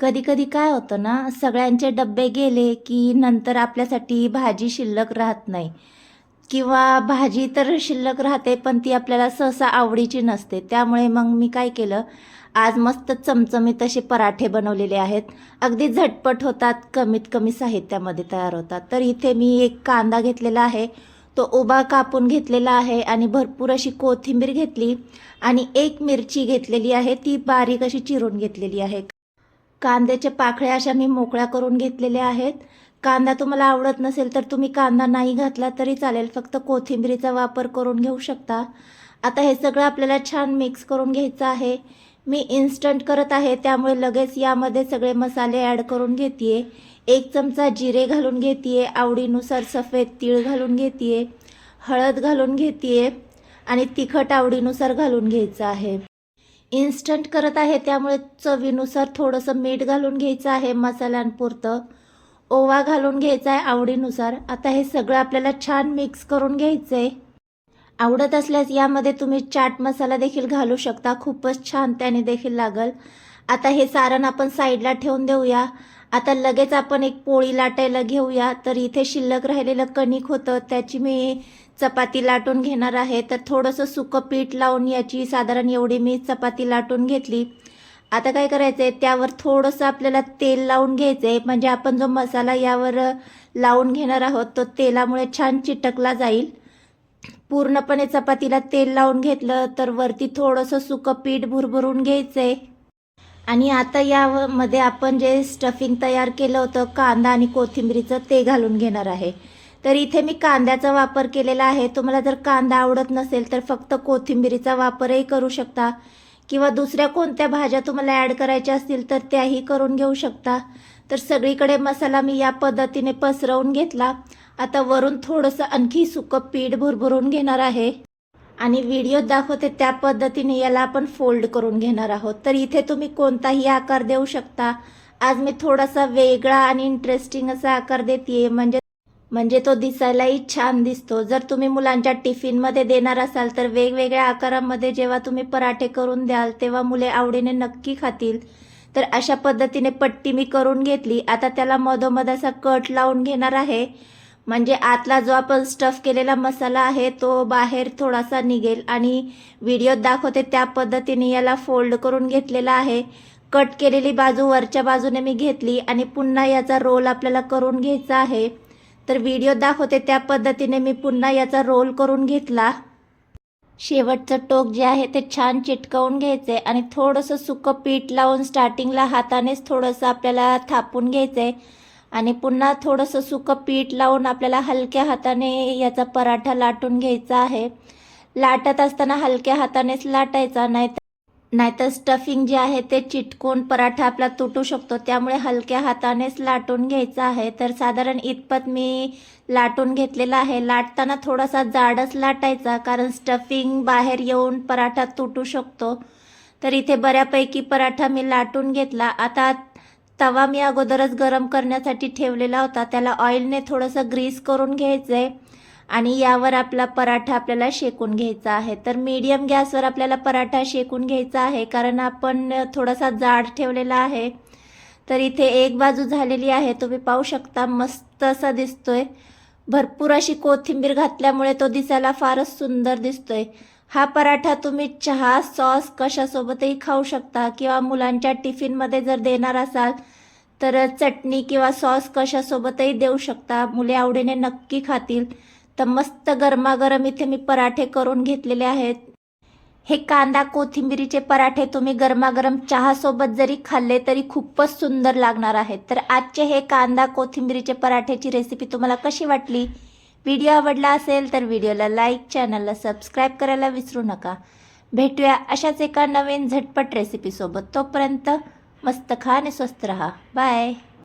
कधी कधी काय होतं ना सगळ्यांचे डब्बे गेले की नंतर आपल्यासाठी भाजी शिल्लक राहत नाही. किंवा भाजी तर शिल्लक राहते पण ती आपल्याला सहसा आवडीची नसते. त्यामुळे मग मी काय केलं आज मस्त चमचमीत असे पराठे बनवलेले आहेत. अगदी झटपट होतात कमीत कमी साहित्यामध्ये तयार होतात. तर इथे मी एक कांदा घेतलेला आहे तो उभा कापून घेतलेला आहे आणि भरपूर अशी कोथिंबीर घेतली आणि एक मिरची घेतलेली आहे ती बारीक अशी चिरून घेतलेली आहे. कांद्याच्या पाकळ्या अशा मी मोकळ्या करून घेतलेल्या आहेत. कांदा तुम्हाला आवडत नसेल तर तुम्ही कांदा नाही घातला तरी चालेल. फक्त कोथिंबीरीचा वापर करून घेऊ शकता. आता हे सगळं आपल्याला छान मिक्स करून घ्यायचं आहे. मी इन्स्टंट करत आहे त्यामुळे लगेच यामध्ये सगळे मसाले ॲड करून घेते एक चमचा जिरे घालून घेते आवडीनुसार सफेद तीळ घालून घेते हळद घालून घेते आणि तिखट आवडीनुसार घालून घ्यायचं आहे. इन्स्टंट करत आहे. त्यामुळे चवीनुसार थोडंसं मीठ घालून घ्यायचं आहे मसाल्यांपुरतं. ओवा घालून घ्यायचा आहे आवडीनुसार. आता हे सगळं आपल्याला छान मिक्स करून घ्यायचं आहे आवडत असल्यास यामध्ये तुम्ही चाट मसाला देखील घालू शकता. खूपच छान त्याने देखील लागल. आता हे सारण आपण साईडला ठेवून देऊया. आता लगेच आपण एक पोळी लाटायला घेऊया. तर इथे शिल्लक राहिलेलं कणिक होतं. त्याची मी चपाती लाटून घेणार आहे. तर थोडंसं सुकं पीठ लावून याची साधारण एवढी मी चपाती लाटून घेतली. आता काय करायचं आहे त्यावर थोडंसं आपल्याला तेल लावून घ्यायचं आहे म्हणजे आपण जो मसाला यावर लावून घेणार आहोत तो तेलामुळे छान चिटकला जाईल. पूर्णपणे चपातीला तेल लावून घेतलं तर वरती थोडंसं सुकं पीठ भुरभरून घ्यायचं आहे आणि आता यामध्ये आपण जे स्टफिंग तयार केलं होतं कांदा आणि कोथिंबीरीचं ते घालून घेणार आहे. तर इथे मी कांद्याचा वापर केलेला आहे. तुम्हाला जर कांदा आवडत नसेल तर फक्त कोथिंबीरीचा वापरही करू शकता. किंवा दुसऱ्या कोणत्या भाज्या तुम्हाला ॲड करायच्या असतील तर त्याही करून घेऊ शकता. तर सगळीकडे मसाला मी या पद्धतीने पसरवून घेतला. आता वरून थोडंसं आणखी सुकं पीठ भरभरून घेणार आहे. आणि व्हिडिओ दाखवते त्या पद्धतीने याला आपण फोल्ड करून घेणार आहोत. तर इथे तुम्ही कोणताही आकार देऊ शकता. आज मी थोडासा वेगळा आणि इंटरेस्टिंग असा आकार देते म्हणजे म्हणजे तो दिसायलाही छान दिसतो. जर तुम्ही मुलांच्या टिफिनमध्ये देणार असाल तर वेगवेगळ्या आकारामध्ये जेव्हा तुम्ही पराठे करून द्याल तेव्हा मुले आवडीने नक्की खातील. तर अशा पद्धतीने पट्टी मी करून घेतली. आता त्याला मधोमध असा कट लावून घेणार आहे. म्हणजे आतला जो आपण स्टफ केलेला मसाला आहे तो बाहेर थोडासा निघेल आणि व्हिडिओत दाखवते त्या पद्धतीने याला फोल्ड करून घेतलेला आहे. कट केलेली बाजू वरच्या बाजूने मी घेतली आणि पुन्हा याचा रोल आपल्याला करून घ्यायचा आहे. तर व्हिडिओ दाखवते त्या पद्धतीने मी पुन्हा याचा रोल करून घेतला. शेवटचं टोक जे आहे ते छान चिटकवून घ्यायचे आणि थोडंसं सुकं पीठ लावून स्टार्टिंगला हातानेच थोडंसं आपल्याला थापून घ्यायचंय. आणि पुन्हा थोडंसं सुकं पीठ लावून आपल्याला हलक्या हाताने याचा पराठा लाटून घ्यायचा आहे. लाटत असताना हलक्या हातानेच लाटायचा नाही नाहीतर स्टफिंग जे आहे ते चिटकून पराठा आपला तुटू शकतो. त्यामुळे हलक्या हातानेच लाटून घ्यायचा आहे. तर साधारण इतपत मी लाटून घेतलेला आहे. लाटताना थोडासा जाडच लाटायचा कारण स्टफिंग बाहेर येऊन पराठा तुटू शकतो. तर इथे बऱ्यापैकी पराठा मी लाटून घेतला. आता तवा मी अगोदरच गरम करण्यासाठी ठेवलेला होता. त्याला ऑइलने थोडंसं ग्रीस करून घ्यायचं आहे आणि यावर आपला पराठा आपल्याला शेकून घ्यायचा आहे. तर मीडियम गॅसवर आपल्याला पराठा शेकून घ्यायचा आहे कारण आपण थोडासा जाड ठेवलेला आहे. तर इथे एक बाजू झालेली आहे. तुम्ही पाहू शकता मस्त असा दिसतोय. भरपूर अशी कोथिंबीर घातल्यामुळे तो दिसायला फारच सुंदर दिसतोय. हा पराठा तुम्ही चहा सॉस कशासोबतही खाऊ शकता किंवा मुलांच्या टिफिनमध्ये जर देणार असाल तर चटणी किंवा सॉस कशासोबतही देऊ शकता. मुले आवडीने नक्की खातील. तर मस्त गरमागरम इथे मी पराठे करून घेतलेले आहेत. हे कांदा कोथिंबिरीचे पराठे तुम्ही गरमागरम चहासोबत जरी खाल्ले तरी खूपच सुंदर लागणार आहेत. तर आजचे हे कांदा कोथिंबिरीचे पराठेची रेसिपी तुम्हाला कशी वाटली? व्हिडिओ आवडला असेल तर व्हिडिओला लाईक चॅनलला सबस्क्राईब करायला विसरू नका. भेटूया अशाच एका नवीन झटपट रेसिपीसोबत तोपर्यंत मस्त खा आणि स्वस्त रहा. बाय